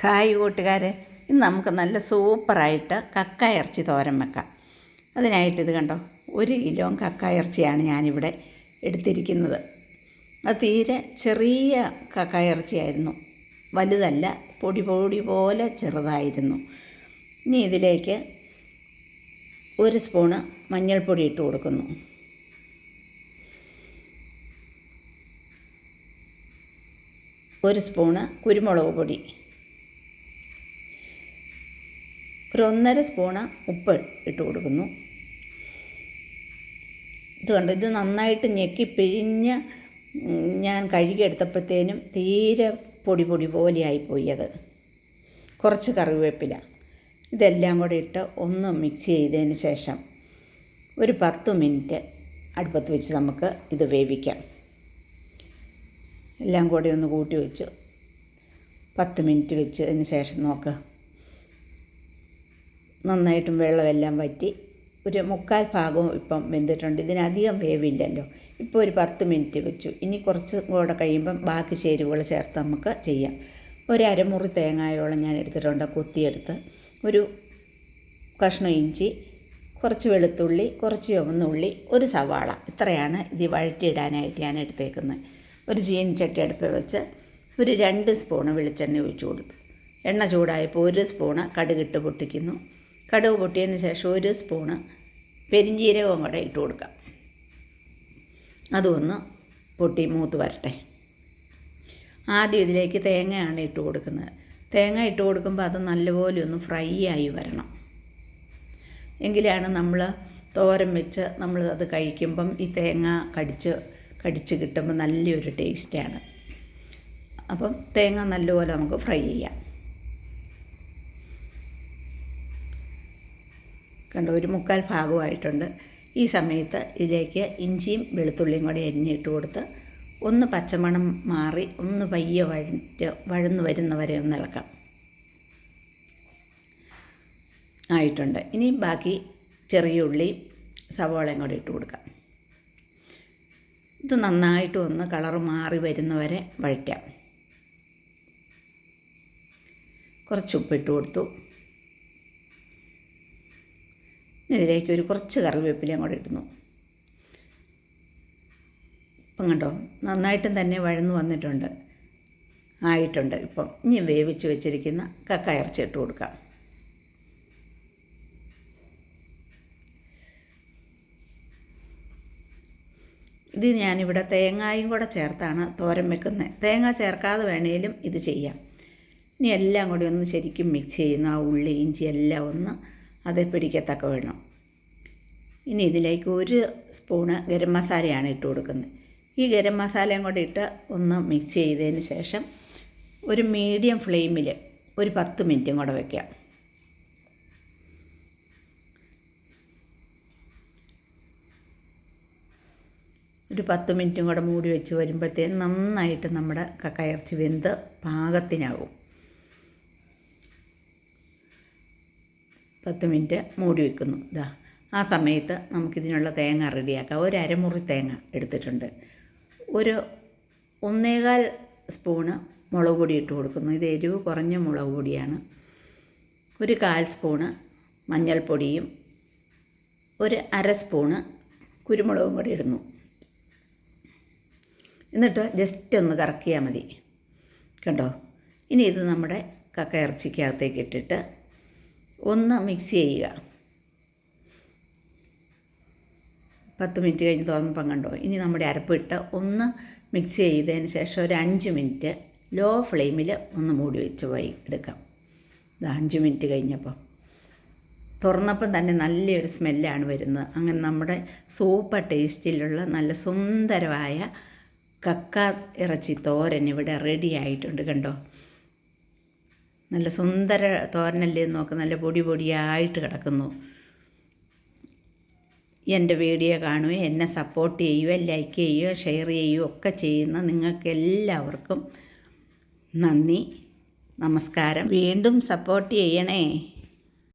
Hi കൂട്ടുകാരെ. ഇന്ന് നമുക്ക് നല്ല സൂപ്പറായിട്ട് കക്ക ഇറച്ചി തോരൻ വെക്കാം. അതിനായിട്ട് ഇത് കണ്ടോ ഒരു കിലോ കക്ക ഇറച്ചിയാണ് ഞാനിവിടെ എടുത്തിരിക്കുന്നത്. അത് തീരെ ചെറിയ കക്ക ഇറച്ചിയായിരുന്നു വലുതല്ല പൊടി പൊടി പോലെ ചെറുതായിരുന്നു. ഇനി ഇതിലേക്ക് ഒരു സ്പൂണ് മഞ്ഞൾപ്പൊടി ഇട്ട് കൊടുക്കുന്നു. ഒരു സ്പൂണ് കുരുമുളക് പൊടി. ഒരു ഒന്നര സ്പൂണ് ഉപ്പ് ഇട്ട് കൊടുക്കുന്നു. ഇത് കണ്ടു? ഇത് നന്നായിട്ട് ഞെക്കി പിഴിഞ്ഞ് ഞാൻ കഴുകിയെടുത്തപ്പോഴത്തേനും തീരെ പൊടി പൊടി പോലെയായിപ്പോയി അത്. കുറച്ച് കറിവേപ്പില. ഇതെല്ലാം കൂടെ ഇട്ട് ഒന്ന് മിക്സ് ചെയ്തതിന് ശേഷം ഒരു പത്ത് മിനിറ്റ് അടുപ്പത്ത് വെച്ച് നമുക്ക് ഇത് വേവിക്കാം. എല്ലാം കൂടെ ഒന്ന് കൂട്ടി വെച്ചു പത്ത് മിനിറ്റ് വെച്ചതിന് ശേഷം നോക്ക്. നന്നായിട്ടും വെള്ളമെല്ലാം വറ്റി ഒരു മുക്കാൽ ഭാഗവും ഇപ്പം വെന്തിട്ടുണ്ട്. ഇതിനധികം വേവില്ലല്ലോ. ഇപ്പോൾ ഒരു പത്ത് മിനിറ്റ് വെച്ചു. ഇനി കുറച്ച് കൂടെ കഴിയുമ്പം ബാക്കി ചേരുവകൾ ചേർത്ത് നമുക്ക് ചെയ്യാം. ഒരു അരമുറി തേങ്ങായോളം ഞാൻ എടുത്തിട്ടുണ്ട് കൊത്തിയെടുത്ത്. ഒരു കഷ്ണം ഇഞ്ചി കുറച്ച് വെളുത്തുള്ളി കുറച്ച് ചുവന്നുള്ളി ഒരു സവാള. ഇത്രയാണ് ഇത് വഴറ്റിയിടാനായിട്ട് ഞാൻ എടുത്തേക്കുന്നത്. ഒരു ചീനിച്ചട്ടി അടുപ്പിൽ വെച്ച് ഒരു രണ്ട് സ്പൂണ് വെളിച്ചെണ്ണ ഒഴിച്ചു കൊടുത്തു. എണ്ണ ചൂടായപ്പോൾ ഒരു സ്പൂണ് കടുകിട്ട് പൊട്ടിക്കുന്നു. കടുക് പൊട്ടിയതിന് ശേഷം ഒരു സ്പൂണ് പെരിഞ്ജീരകവും കൂടെ ഇട്ട് കൊടുക്കാം. അതൊന്ന് പൊട്ടി മൂത്ത് വരട്ടെ. ആദ്യം ഇതിലേക്ക് തേങ്ങയാണ് ഇട്ട് കൊടുക്കുന്നത്. തേങ്ങ ഇട്ട് കൊടുക്കുമ്പോൾ അത് നല്ലപോലെ ഒന്ന് ഫ്രൈ ആയി വരണം. എങ്കിലാണ് നമ്മൾ തോരൻ വെച്ച് നമ്മൾ അത് കഴിക്കുമ്പം ഈ തേങ്ങ കടിച്ച് കടിച്ച് കിട്ടുമ്പോൾ നല്ലൊരു ടേസ്റ്റാണ് അപ്പം തേങ്ങ നല്ലപോലെ നമുക്ക് ഫ്രൈ ചെയ്യാം. കണ്ടോ ഒരു മുക്കാൽ ഭാഗമായിട്ടുണ്ട്. ഈ സമയത്ത് ഇതിലേക്ക് ഇഞ്ചിയും വെളുത്തുള്ളിയും കൂടി അരിഞ്ഞിട്ട് കൊടുത്ത് ഒന്ന് പച്ചമണം മാറി ഒന്ന് പയ്യെ വഴ വഴന്നു വരുന്ന വരെ ഒന്ന് ഇളക്കാം. ആയിട്ടുണ്ട്. ഇനി ബാക്കി ചെറിയ ഉള്ളി സവോളയും കൂടി ഇട്ട് കൊടുക്കാം. ഇത് നന്നായിട്ട് ഒന്ന് കളർ മാറി വരുന്നവരെ വഴറ്റാം. കുറച്ച് ഉപ്പിട്ട് കൊടുത്തു. ഇതിലേക്ക് ഒരു കുറച്ച് കറിവേപ്പിലയും കൂടെ ഇടുന്നു. ഇപ്പം കണ്ടോ നന്നായിട്ടും തന്നെ വഴന്നു വന്നിട്ടുണ്ട്. ആയിട്ടുണ്ട്. ഇപ്പം ഇനി വേവിച്ച് വെച്ചിരിക്കുന്ന കക്ക ഇറച്ചി ഇട്ട് കൊടുക്കാം. ഇത് ഞാനിവിടെ തേങ്ങായും കൂടെ ചേർത്താണ് തോരൻ വെക്കുന്നത് തേങ്ങ ചേർക്കാതെ വേണേലും ഇത് ചെയ്യാം. ഇനി എല്ലാം കൂടി ഒന്ന് ശരിക്കും മിക്സ് ചെയ്യുന്നു. ആ ഉള്ളി ഇഞ്ചി എല്ലാം ഒന്ന് അതേ പിടിക്കത്തക്ക വേണം ഇനി ഇതിലേക്ക് ഒരു സ്പൂണ് ഗരം മസാലയാണ് ഇട്ട് കൊടുക്കുന്നത്. ഈ ഗരം മസാലയും കൂടെ ഇട്ട് ഒന്ന് മിക്സ് ചെയ്തതിന് ശേഷം ഒരു മീഡിയം ഫ്ലെയിമിൽ ഒരു പത്ത് മിനിറ്റും കൂടെ വയ്ക്കാം ഒരു പത്ത് മിനിറ്റും കൂടെ മൂടി വെച്ച് വരുമ്പോഴത്തേക്കും നന്നായിട്ട് നമ്മുടെ കക്കയർച്ചി വെന്ത് പാകത്തിനാകും പത്ത് മിനിറ്റ് മൂടി വെക്കുന്നു. ഇതാ ആ സമയത്ത് നമുക്കിതിനുള്ള തേങ്ങ റെഡിയാക്കാം. ഒരു അരമുറി തേങ്ങ എടുത്തിട്ടുണ്ട്. ഒരു ഒന്നേകാൽ സ്പൂണ് മുളക് പൊടി ഇട്ട് കൊടുക്കുന്നു. ഇത് എരിവ് കുറഞ്ഞ മുളക് പൊടിയാണ്. ഒരു കാൽ സ്പൂണ് മഞ്ഞൾപ്പൊടിയും ഒരു അര സ്പൂണ് കുരുമുളകും കൂടി ഇടുന്നു. എന്നിട്ട് ജസ്റ്റ് ഒന്ന് കറക്കിയാൽ മതി. കണ്ടോ? ഇനി ഇത് നമ്മുടെ കക്ക ഇറച്ചിക്കകത്തേക്ക് ഇട്ടിട്ട് ഒന്ന് മിക്സ് ചെയ്യുക. പത്ത് മിനിറ്റ് കഴിഞ്ഞ് തുറന്നപ്പം കണ്ടോ? ഇനി നമ്മുടെ അരപ്പിട്ട് ഒന്ന് മിക്സ് ചെയ്തതിന് ശേഷം ഒരു അഞ്ച് മിനിറ്റ് ലോ ഫ്ലെയിമിൽ ഒന്ന് മൂടി വെച്ച് പോയി എടുക്കാം. ഇത് അഞ്ച് മിനിറ്റ് കഴിഞ്ഞപ്പോൾ തുറന്നപ്പം തന്നെ നല്ലൊരു സ്മെല്ലാണ് വരുന്നത്. അങ്ങനെ നമ്മുടെ സൂപ്പർ ടേസ്റ്റിലുള്ള നല്ല സുന്ദരമായ കക്ക ഇറച്ചി തോരൻ ഇവിടെ റെഡി ആയിട്ടുണ്ട് കണ്ടോ? നല്ല സുന്ദര തോരനല്ലേ നോക്ക്. നല്ല പൊടി പൊടിയായിട്ട് കിടക്കുന്നു. എന്റെ വീഡിയോ കാണുകയും എന്നെ സപ്പോർട്ട് ചെയ്യുക ലൈക്ക് ചെയ്യുകയോ ഷെയർ ചെയ്യുകയോ ഒക്കെ ചെയ്യുന്ന നിങ്ങൾക്ക് എല്ലാവർക്കും നന്ദി നമസ്കാരം. വീണ്ടും സപ്പോർട്ട് ചെയ്യണേ.